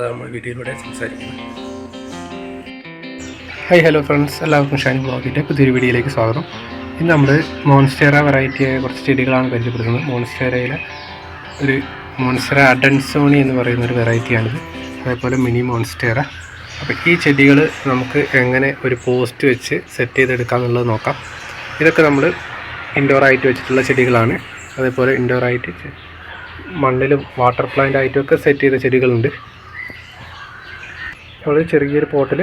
നമ്മൾ വീഡിയോയിലൂടെ സംസാരിക്കുന്നത് ഹൈ ഹലോ ഫ്രണ്ട്സ് എല്ലാവർക്കും ഷാനി ബ്ലോഗിന്റെ പുതിയൊരു വീഡിയോയിലേക്ക് സ്വാഗതം. ഇന്ന് നമ്മൾ മോൺസ്റ്റേറ വെറൈറ്റിയായ കുറച്ച് ചെടികളാണ് പരിചയപ്പെടുത്തുന്നത്. മോൺസ്റ്റേറയിലെ ഒരു മോൺസ്റ്റേറ അഡൻസോണി എന്ന് പറയുന്ന ഒരു വെറൈറ്റിയാണിത് അതേപോലെ മിനി മോൺസ്റ്റേറ അപ്പോൾ ഈ ചെടികൾ നമുക്ക് എങ്ങനെ ഒരു പോസ്റ്റ് വെച്ച് സെറ്റ് ചെയ്തെടുക്കാം എന്നുള്ളത് നോക്കാം. ഇതൊക്കെ നമ്മൾ ഇൻഡോറായിട്ട് വെച്ചിട്ടുള്ള ചെടികളാണ്. അതേപോലെ ഇൻഡോറായിട്ട് മണ്ണിലും വാട്ടർ പ്ലാന്റ് ആയിട്ടുമൊക്കെ സെറ്റ് ചെയ്ത ചെടികളുണ്ട്. നമ്മൾ ചെറിയൊരു പോട്ടിൽ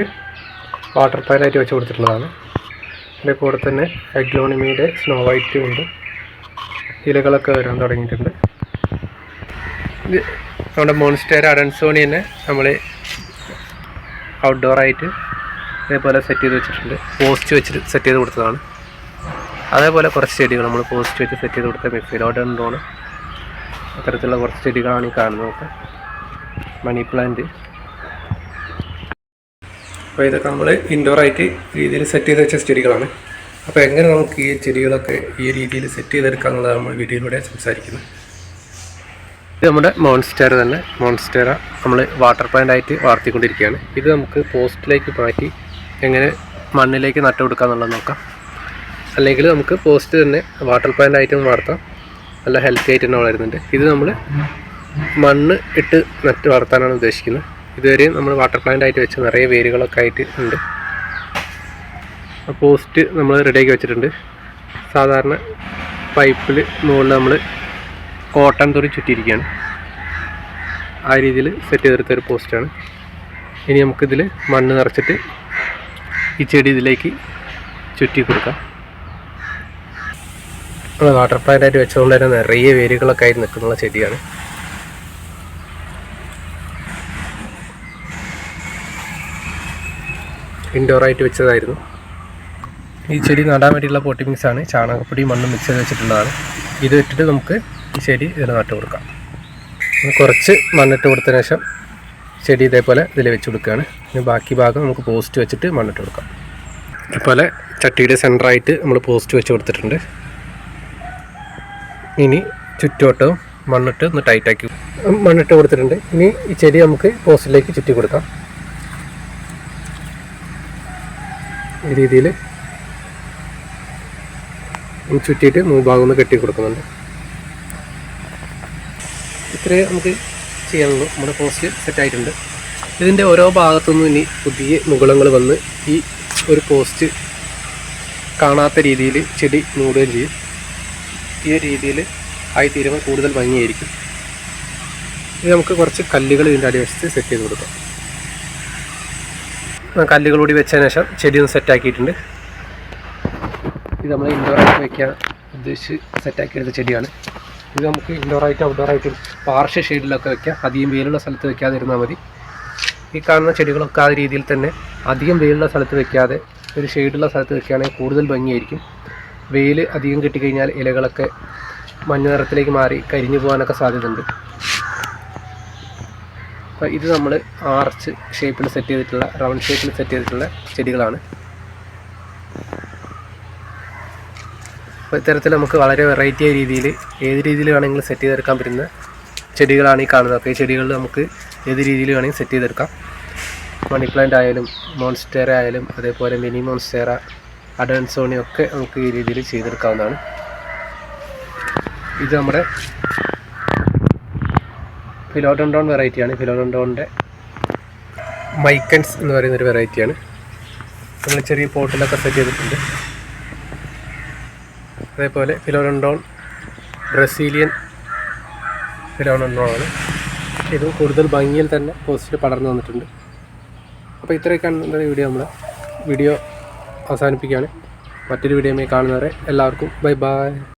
വാട്ടർ പാനായിട്ട് വെച്ച് കൊടുത്തിട്ടുള്ളതാണ്. അതിന്റെ കൂടെ തന്നെ അഗ്ലോണിമിയുടെ സ്നോ വൈറ്റ് ഉണ്ട്. ഇലകളൊക്കെ വരാൻ തുടങ്ങിയിട്ടുണ്ട്. നമ്മുടെ മോൺസ്റ്റേർ അഡൻസോണി തന്നെ നമ്മൾ ഔട്ട്ഡോറായിട്ട് ഇതേപോലെ സെറ്റ് ചെയ്ത് വെച്ചിട്ടുണ്ട്. പോസ്റ്റ് വെച്ചിട്ട് സെറ്റ് ചെയ്ത് കൊടുത്തതാണ്. അതേപോലെ കുറച്ച് ചെടികൾ നമ്മൾ പോസ്റ്റ് വെച്ച് സെറ്റ് ചെയ്ത് കൊടുത്ത മിഫിലോഡൻഡോണ് അത്തരത്തിലുള്ള കുറച്ച് ചെടികളാണ് ഈ കാണുന്നത്. മണി പ്ലാന്റ് അപ്പോൾ ഇതൊക്കെ നമ്മൾ ഇൻഡോർ ആയിട്ട് രീതിയിൽ സെറ്റ് ചെയ്ത് വെച്ച ചെടികളാണ്. അപ്പോൾ എങ്ങനെ നമുക്ക് ഈ ചെടികളൊക്കെ ഈ രീതിയിൽ സെറ്റ് ചെയ്തെടുക്കാം എന്നുള്ളതാണ് നമ്മൾ വീഡിയോയിലൂടെ സംസാരിക്കുന്നത് ഇത് നമ്മുടെ മോൺസ്റ്റർ തന്നെ. മോൺസ്റ്റേറ നമ്മൾ വാട്ടർ പ്ലാന്റ് ആയിട്ട് വളർത്തിക്കൊണ്ടിരിക്കുകയാണ്. ഇത് നമുക്ക് പോസ്റ്റിലേക്ക് മാറ്റി എങ്ങനെ മണ്ണിലേക്ക് നട്ടു കൊടുക്കുക എന്നുള്ളത് നോക്കാം. അല്ലെങ്കിൽ നമുക്ക് പോസ്റ്റ് തന്നെ വാട്ടർ പ്ലാന്റ് ആയിട്ടും വളർത്താം. നല്ല ഹെൽത്തി ആയിട്ട് തന്നെ വളരുന്നുണ്ട്. ഇത് നമ്മൾ മണ്ണ് ഇട്ട് നട്ട് വളർത്താനാണ് ഉദ്ദേശിക്കുന്നത്. ഇതുവരെ നമ്മൾ വാട്ടർ പ്ലാന്റ് ആയിട്ട് വെച്ച നിറയെ വേരുകളൊക്കെ ആയിട്ട് ഉണ്ട്. പോസ്റ്റ് നമ്മൾ റെഡിയാക്കി വെച്ചിട്ടുണ്ട്. സാധാരണ പൈപ്പിൽ മുകളിൽ നമ്മൾ കോട്ടൺ തുണി ചുറ്റിയിരിക്കുകയാണ്. ആ രീതിയിൽ സെറ്റ് ചെയ്തെടുത്ത ഒരു പോസ്റ്റാണ് ഇനി നമുക്കിതിൽ മണ്ണ് നിറച്ചിട്ട് ഈ ചെടി ഇതിലേക്ക് ചുറ്റി കൊടുക്കാം. നമ്മൾ വാട്ടർ പ്ലാന്റ് ആയിട്ട് വെച്ചതുകൊണ്ട് തന്നെ നിറയെ വേരുകളൊക്കെ ആയിട്ട് നിൽക്കുന്ന ചെടിയാണ്. ഇൻഡോർ ആയിട്ട് വെച്ചതായിരുന്നു. ഈ ചെടി നടാൻ വേണ്ടിയുള്ള പോട്ടി ആണ്. ചാണകപ്പൊടി മണ്ണും മിക്സ് ചെയ്ത് വെച്ചിട്ടുള്ളതാണ്. ഇത് ഇട്ടിട്ട് നമുക്ക് ഈ ചെടി ഇതിൽ നട്ട് കൊടുക്കാം. കുറച്ച് മണ്ണിട്ട് കൊടുത്തതിന് ശേഷം ചെടി ഇതേപോലെ ഇതിൽ വെച്ച് കൊടുക്കുകയാണ്. ഇനി ബാക്കി ഭാഗം നമുക്ക് പോസ്റ്റ് വെച്ചിട്ട് മണ്ണിട്ട് കൊടുക്കാം. ഇതുപോലെ ചട്ടിയുടെ സെന്ററായിട്ട് നമ്മൾ പോസ്റ്റ് വെച്ച് കൊടുത്തിട്ടുണ്ട്. ഇനി ചുറ്റുവട്ടവും മണ്ണിട്ട് ഒന്ന് ടൈറ്റാക്കി മണ്ണിട്ട് കൊടുത്തിട്ടുണ്ട്. ഇനി ഈ ചെടി നമുക്ക് പോസ്റ്റിലേക്ക് ചുറ്റി കൊടുക്കാം. ഈ രീതിയിൽ ചുറ്റിയിട്ട് ഭാഗം ഒന്ന് കെട്ടി കൊടുക്കുന്നുണ്ട്. ഇത്രയേ നമുക്ക് ചെയ്യാനുള്ളൂ. നമ്മുടെ പോസ്റ്റ് സെറ്റായിട്ടുണ്ട് ഇതിന്റെ ഓരോ ഭാഗത്തുനിന്നും ഇനി പുതിയ മുകുളങ്ങൾ വന്ന് ഈ ഒരു പോസ്റ്റ് കാണാത്ത രീതിയിൽ ചെടി മൂടുകയും ചെയ്യും. ഈ രീതിയിൽ ആയിത്തീരുമ്പോൾ കൂടുതൽ ഭംഗിയായിരിക്കും. ഇത് നമുക്ക് കുറച്ച് കല്ലുകൾ ഇതിന്റെ അടിവശത്ത് സെറ്റ് ചെയ്ത് കൊടുക്കാം. കൂടി വെച്ചതിന് ശേഷം ചെടി ഒന്ന് സെറ്റാക്കിയിട്ടുണ്ട്. ഇത് നമ്മൾ ഇൻഡോറായിട്ട് വെക്കാൻ ഉദ്ദേശിച്ച് സെറ്റാക്കി എടുത്ത ചെടിയാണ്. ഇത് നമുക്ക് ഇൻഡോറായിട്ട് ഔട്ട്ഡോറായിട്ടും പാർശ്വ ഷെയ്ഡിലൊക്കെ വെക്കാം. അധികം വെയിലുള്ള സ്ഥലത്ത് വെക്കാതിരുന്നാൽ മതി. ഈ കാണുന്ന ചെടികളൊക്കെ ആ രീതിയിൽ തന്നെ അധികം വെയിലുള്ള സ്ഥലത്ത് വെക്കാതെ ഒരു ഷെയ്ഡുള്ള സ്ഥലത്ത് വെക്കുകയാണെങ്കിൽ കൂടുതൽ ഭംഗിയായിരിക്കും. വെയിൽ അധികം കിട്ടിക്കഴിഞ്ഞാൽ ഇലകളൊക്കെ മഞ്ഞ നിറത്തിലേക്ക് മാറി കരിഞ്ഞു പോകാനൊക്കെ സാധ്യതയുണ്ട്. അപ്പോൾ ഇത് നമ്മൾ ആർച്ച് ഷേപ്പിൽ സെറ്റ് ചെയ്തിട്ടുള്ള റൗണ്ട് ഷേപ്പിൽ സെറ്റ് ചെയ്തിട്ടുള്ള ചെടികളാണ്. അപ്പോൾ ഇത്തരത്തിൽ നമുക്ക് വളരെ വെറൈറ്റി ആയ രീതിയിൽ ഏത് രീതിയിൽ വേണമെങ്കിലും സെറ്റ് ചെയ്തെടുക്കാൻ പറ്റുന്ന ചെടികളാണ് ഈ കാണുന്നത്. അപ്പോൾ ഈ ചെടികളിൽ നമുക്ക് ഏത് രീതിയിൽ വേണമെങ്കിൽ സെറ്റ് ചെയ്തെടുക്കാം. മണി പ്ലാന്റ് ആയാലും മോൺസ്റ്റേറ ആയാലും അതേപോലെ മിനി മോൺസ്റ്റേറ അഡൻസോണി ഒക്കെ നമുക്ക് ഈ രീതിയിൽ ചെയ്തെടുക്കാവുന്നതാണ്. ഇത് നമ്മുടെ ഫിലോഡോണ്ടോൺ വെറൈറ്റിയാണ്. ഫിലോഡോണ്ടോണിന്റെ മൈക്കൻസ് എന്ന് പറയുന്നൊരു വെറൈറ്റിയാണ്. നമ്മൾ ചെറിയ പോട്ടിലൊക്കെ സെറ്റ് ചെയ്തിട്ടുണ്ട്. അതേപോലെ ഫിലോഡോണ്ടോൺ ബ്രസീലിയൻ ഫിലോഡോണ്ടോണാണ്. ഇത് കൂടുതൽ ഭംഗിയിൽ തന്നെ പോസ്റ്റിൽ പടർന്നു വന്നിട്ടുണ്ട്. അപ്പോൾ ഇത്രയൊക്കെയാണ് വീഡിയോ നമ്മൾ വീഡിയോ അവസാനിപ്പിക്കുകയാണ്. മറ്റൊരു വീഡിയോയുമായി കാണുന്നവരെ എല്ലാവർക്കും ബൈ ബൈ.